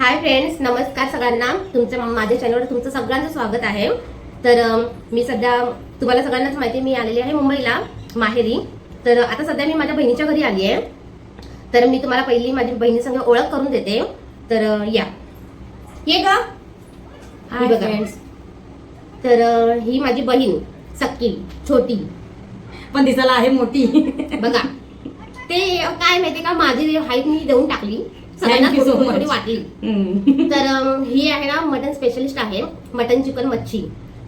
Hi friends नमस्कार सगळ्यांना. तुमच्या माझ्या चॅनलवर तुमचं सगळ्यांचं स्वागत आहे. तर मी सध्या तुम्हाला सगळ्यांनाच माहिती आहे, मी आलेली आहे मुंबईला माहेरी. तर आता सध्या मी माझ्या बहिणीच्या घरी आली आहे. तर मी तुम्हाला पहिली माझी बहिणीसंग ओळख करून देते. तर या. ये का हाय. फ्रेंड्स तर ही माझी बहीण सक्की छोटी. पण दिसायला आहे मोठी. बघा. ते काय माहितीये का? माझी हाईट मी देऊन टाकली. सगळ्यांना Thank you so थोडी थोडी much. वाटली. हम्म. तर अम, ही आहे ना मटन स्पेशलिस्ट आहे मटन चिकन मच्छी.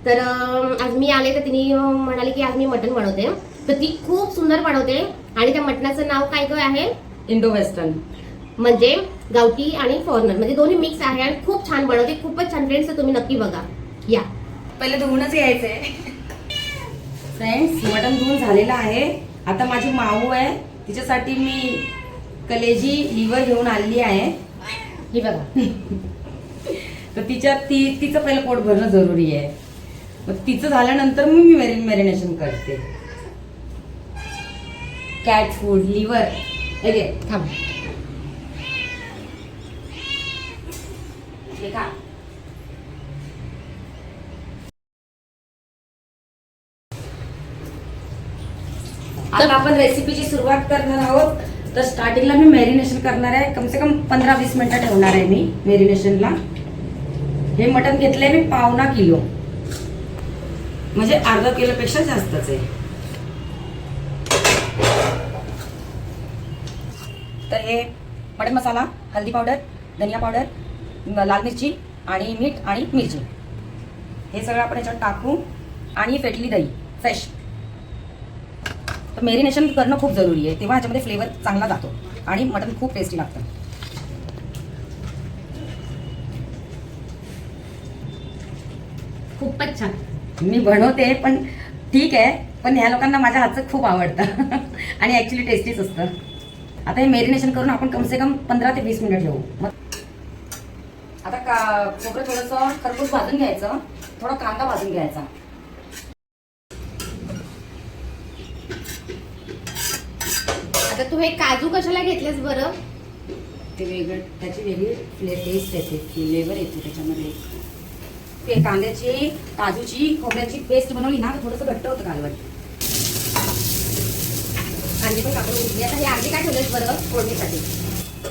तर अम, आज मी आले तर तिने अम, म्हणाले की आज मी मटन बनवते तर ती खूप सुंदर बनवते आणि त्या मटणाचं नाव काय काय आहे? इंडो वेस्टर्न म्हणजे गावठी आणि फॉरनर म्हणजे दोन्ही मिक्स आहे आणि खूप छान बनवते. खूपच छान फ्रेंड्स तुम्ही नक्की बघा. या. पहिले धुवूनच यायचंय फ्रेंड्स मटण धुवून झालेलं आहे. आता माझी माऊ आहे. तिच्यासाठी मी कलेजी लिव्हर घेऊन आलेली आहे. हे बघा. तर तिच्या ती तिचं पहिलं पोट भरणं जरुरी आहे. मग तिचं झाल्यानंतर मग मी मॅरिन मॅरिनेशन करते. कॅट फूड लिव्हर हे घे थांब. आता आपण रेसिपीची सुरुवात करणार आहोत. तर स्टार्टिंगला मी मॅरिनेशन करणार आहे. कम से कम पंधरा वीस मिनिटं ठेवणार आहे मी मॅरिनेशनला हे मटण घेतलंय मी पावणा किलो. म्हणजे अर्धा किलोपेक्षा जास्तच आहे. तर हे मटन मसाला हल्दी पावडर धनिया पावडर लाल मिरची आणि मीठ आणि मिरची. हे सगळं आपण याच्यात टाकू. आणि फेटली दही फ्रेश. तर मेरिनेशन करणं खूप जरुरी आहे. तेव्हा ह्याच्यामध्ये फ्लेवर चांगला जातो. आणि मटन खूप टेस्टी लागतं. खूपच छान. मी बनवते पण ठीक आहे. पण ह्या लोकांना माझ्या हातचं खूप आवडतं. आणि ॲक्च्युली टेस्टीच असतं. आता हे मेरिनेशन करून आपण कमसे कम पंधरा ते वीस मिनिटं ठेवू. मग आता का खोबरं थोडंसं खरपूस भाजून घ्यायचं. थोडा कांदा भाजून घ्यायचा. तू हे काजू कशाला घेतलेस बरं? ते वेगळं त्याची वेगळी फ्ले टेस्ट येते फ्लेवर येते त्याच्यामध्ये. ते कांद्याची काजूची खोबऱ्याची पेस्ट बनवली ना थोडंसं घट्ट होतं कालवण. कांदे पण कापून घेतली आता हे आधी काय ठेवलेस बरं? फोडणीसाठी.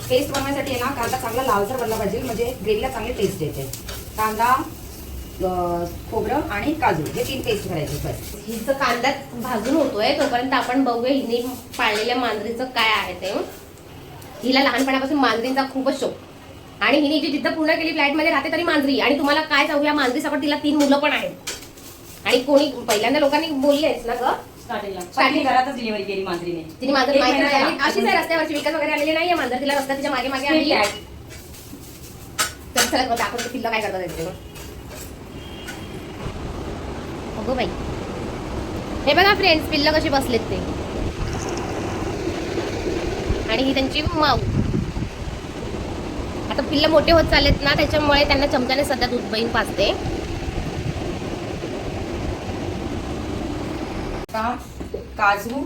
पेस्ट बनवण्यासाठी आहे ना कांदा चांगला लालसर बनला पाहिजे. म्हणजे ग्रेव्हीला चांगली टेस्ट येते. कांदा खोबरं आणि काजू हे तीन पेस्ट करायचे बस हिचं कांद्यात भाजून होतोय तोपर्यंत आपण बघूया हिने पाळलेल्या मांजरीचं काय आहे ते. हिला लहानपणापासून मांजरींचा खूपच शोक. आणि हिने जी जिद्द पूर्ण केली फ्लॅटमध्ये राहते तरी मांजरी. आणि तुम्हाला काय सांगू या मांजरी सकट तिला तीन मुलं पण आहेत. आणि कोणी पहिल्यांदा लोकांनी बोलली आहेस ना ग? स्टार्टिंगला. स्टार्टिंग घरातच डिलिव्हरी केली मांजरीने. तिने मांजर माहिती नाही. अशीच आहे रस्त्यावरची विकत वगैरे आलेली नाही मांजर तिला रस्ता तिच्यामागे मागे आली Street cat. तर चला बघा आपण ते पिल्लं काय करतात अगो बाई. हे बघा फ्रेंड्स पिल्लं कशी बसलेत ते. आणि ही त्यांची माऊ. आता पिल्लं मोठे होत चाललेत ना त्याच्यामुळे त्यांना चमच्याने सध्या दूध बहीण पाजते. काजू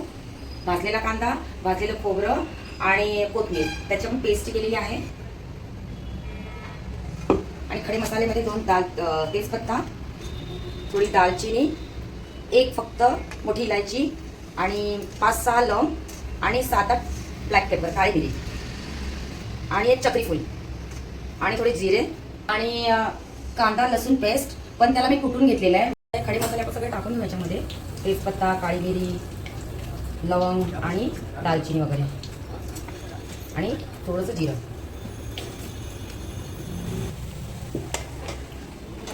भाजलेला कांदा भाजलेलं खोबरं आणि कोथमीर. त्याची पेस्ट केलेली आहे. आणि खडे मसाल्यामध्ये दोन दाल तेजपत्ता थोडी दालचिनी एक फक्त मोठी इलायची आणि पाच सहा लवंग आणि सात आठ ब्लॅक पेपर काळी मिरी. आणि एक चक्रीफुल आणि थोडे जिरे आणि कांदा लसूण पेस्ट पण त्याला मी कुटून घेतलेलं आहे. खडे मसाले आपण सगळे टाकून घेऊ याच्यामध्ये. तेजपत्ता काळी मिरी लवंग आणि दालचिनी वगैरे. आणि थोडंसं जिरं.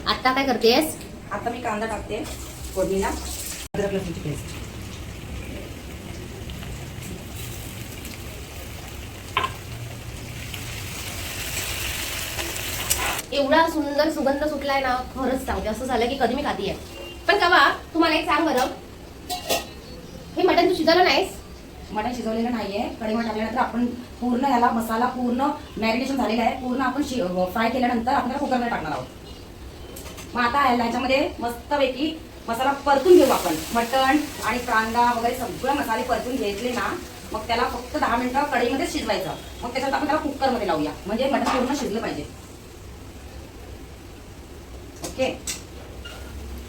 आत्ता काय करतेस? आता मी कांदा टाकते फोडणीला. अद्रक लसूणची पेस्ट. एवढा सुंदर सुगंध सुटलाय ना खरंच सांगते. असं झालं की कधी मी खाती पण कवा तुम्हाला एक सांग बरं. हे मटण तू शिजवलं नाहीस? मटण शिजवलेलं नाहीये. कढईमध्ये टाकल्यानंतर आपण पूर्ण याला मसाला पूर्ण मॅरिनेशन झालेला आहे. पूर्ण आपण फ्राय केल्यानंतर आपण त्याला कुकरमध्ये टाकणार आहोत. मग आता ह्याच्यामध्ये मस्तपैकी मसाला परतून घेऊ आपण. मटण आणि कांदा वगैरे सगळे मसाले परतून घेतले ना मग त्याला फक्त दहा मिनिटं कढईमध्ये शिजवायचं. मग त्याच्यात आपण त्याला कुकरमध्ये लावूया. म्हणजे मटण पूर्ण शिजलं पाहिजे. ओके?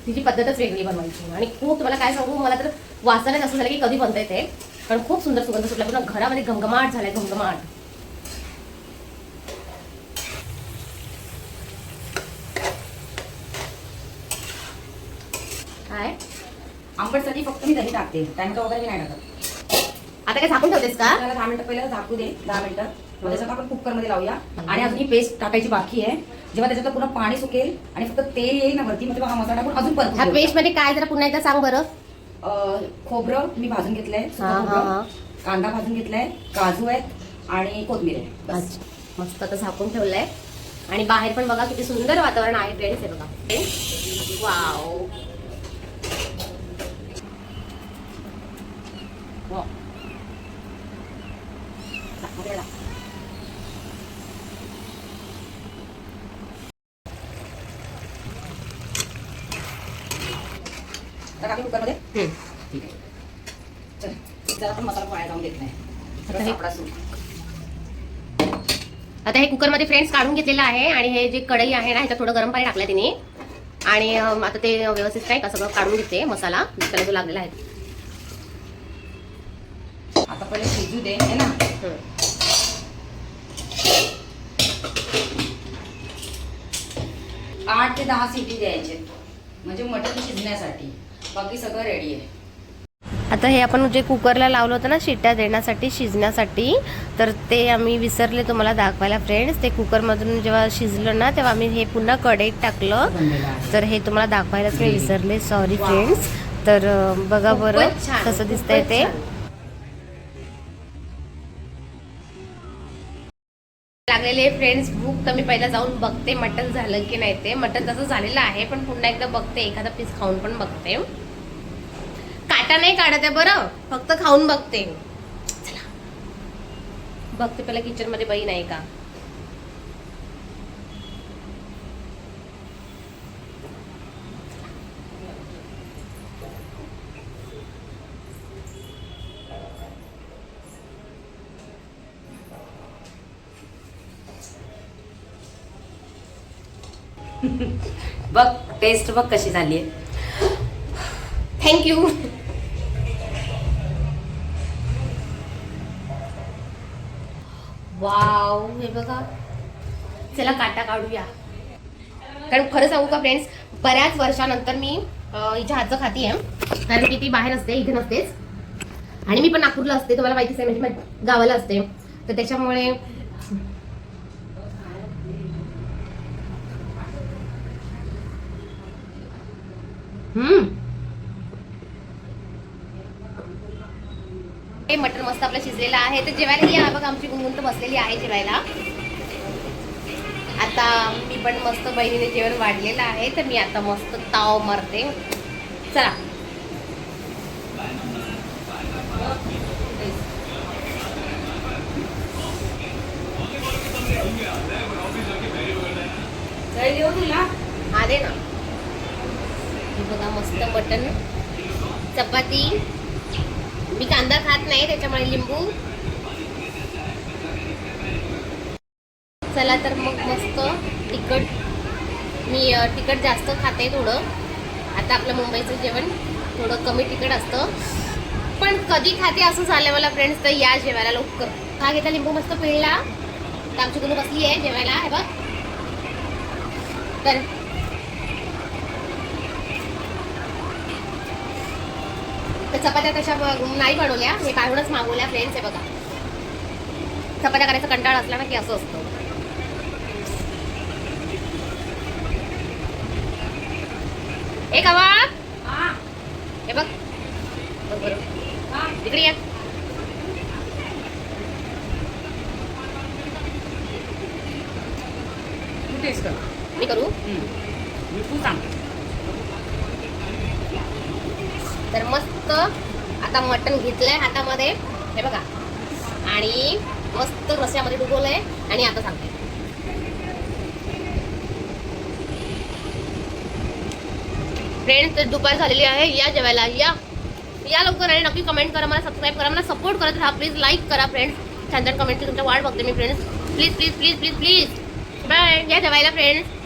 तिची पद्धतच वेगळी बनवायची. आणि खूप तुम्हाला काय सांगू मला तर वाचायलाच असं झालं की कधी बनता येते कारण खूप सुंदर सुगंध सुटला. पूर्ण घरामध्ये घमघमाट झालाय घमघमाट. काय? आंबटसाठी फक्त मी दही टाकते. टॅमॅटो वगैरे मी नाही टाकत. आता काय झाकून ठेवतेस का? दहा मिनिटं पहिलं झाकू दे दहा मिनिटं. मग त्याच्यात आपण कुकरमध्ये लावूया. आणि अजून ही पेस्ट टाकायची बाकी आहे. जेव्हा त्याच्यात पूर्ण पाणी सुकेल आणि फक्त तेल येईल ना वरती मग तेव्हा हा मसाला टाकून अजून परत ह्या पेस्टमध्ये काय जरा पुन्हा एकदा सांग बरं. अं, खोबरं मी भाजून घेतलंय सुकं हा, हा, खोबरं. हा. कांदा भाजून घेतलाय काजू आहेत आणि कोथिंबीर आहे बस. अच्छा. मस्त आता झाकून ठेवलंय. आणि बाहेर पण बघा किती सुंदर वातावरण आहे फ्रेंड्स हे बघा. वाव आता टाकू कुकरमध्ये? हम्म. ठीक आहे चल जरा पण मसाला वाया जाऊन देत नाही. आता सगळं हे- सापडा सूट. आता हे कुकरमध्ये फ्रेंड्स काढून घेतलेलं आहे आणि हे जे कढई आहे ना ह्याच्यात थोडं गरम पाणी टाकलं तिने. आणि आता ते व्यवस्थित नाही का सगळं काढून घेते मसाला. त्याला जो लागलेला आहे. आता पहिले शिजू दे है ना. आठ ते दहा सिटी द्यायचे. म्हणजे मटण शिजण्यासाठी. बाकी सगळं रेडी आहे. आता हे आपण जे कुकरला लावलं होतं ना शिट्ट्या देण्यासाठी शिजण्यासाठी तर ते आम्ही विसरले तुम्हाला दाखवायला फ्रेंड्स ते कुकरमधून जेव्हा शिजलं ना तेव्हा आम्ही हे पुन्हा कढईत टाकलं. तर हे तुम्हाला दाखवायलाच मी विसरले. सॉरी फ्रेंड्स तर बघा बरं कसं दिसतंय ते. लागलेले फ्रेंड्स भूक तर मी पहिला जाऊन बघते मटन झालं की नाही ते. मटन तसं झालेलं आहे पण पुन्हा एकदा बघते. एखादा पीस खाऊन पण बघते. काटा नाही काढत आहे बरं. फक्त खाऊन बघते. चला. बघते पहिला किचनमध्ये बाई नाही का? बघ टेस्ट बघ कशी झाली आहे थँक्यू वाव हे बघा. चला काटा काढूया. कारण खरं सांगू का फ्रेंड्स बऱ्याच वर्षानंतर मी हिच्या हातचं खाती आहे कारण की ती बाहेर असते इथे नसतेच. आणि मी पण नागपूरला असते तुम्हाला माहितीच आहे म्हणजे माझ्या गावाला असते. तर त्याच्यामुळे हम्म. हे मटण मस्त आपलं शिजलेलं आहे. तर जेवायला या बघा आमची गुणगुण तर बसलेली आहे जेवायला. आता मी पण मस्त बहिणीने जेवण वाढलेलं आहे. तर मी आता मस्त ताव मारते. चला. आले ना. बघा मस्त मटण. चपाती. मी कांदा खात नाही त्याच्यामुळे लिंबू. चला तर मग मस्त तिखट. मी तिखट जास्त खाते थोडं. आता आपलं मुंबईचं जेवण थोडं कमी तिखट असतं. पण कधी खाते असं झालं मला फ्रेंड्स तर या जेवायला लवकर. हा घेता लिंबू मस्त पिळला. तर आमची गुरु बसली आहे जेवायला हे बघ. तर तर चपात्या तशा नाही बनवल्या हे काढूनच मागवल्या फ्रेंड्स आहे बघा. चपात्या करायचा कंटाळा असला ना की असं असतं. एक हवा हा हे बघ. हा इकडे या. तू टेस्ट कर मी करू? हम्म. तू सांग. तर मस्त आता मटण घेतलंय हातामध्ये. हे बघा. आणि मस्त रस्यामध्ये डुबवलंय. आणि आता सांगते. फ्रेंड्स तर दुपार झालेली आहे. या जेवायला या. या लवकर आणि नक्की कमेंट करा मला सबस्क्राईब करा मला सपोर्ट करत राहा प्लीज लाईक करा फ्रेंड्स छान छान कमेंटची तुमच्या वाट बघते मी friends please please please please please bye या जेवायला फ्रेंड्स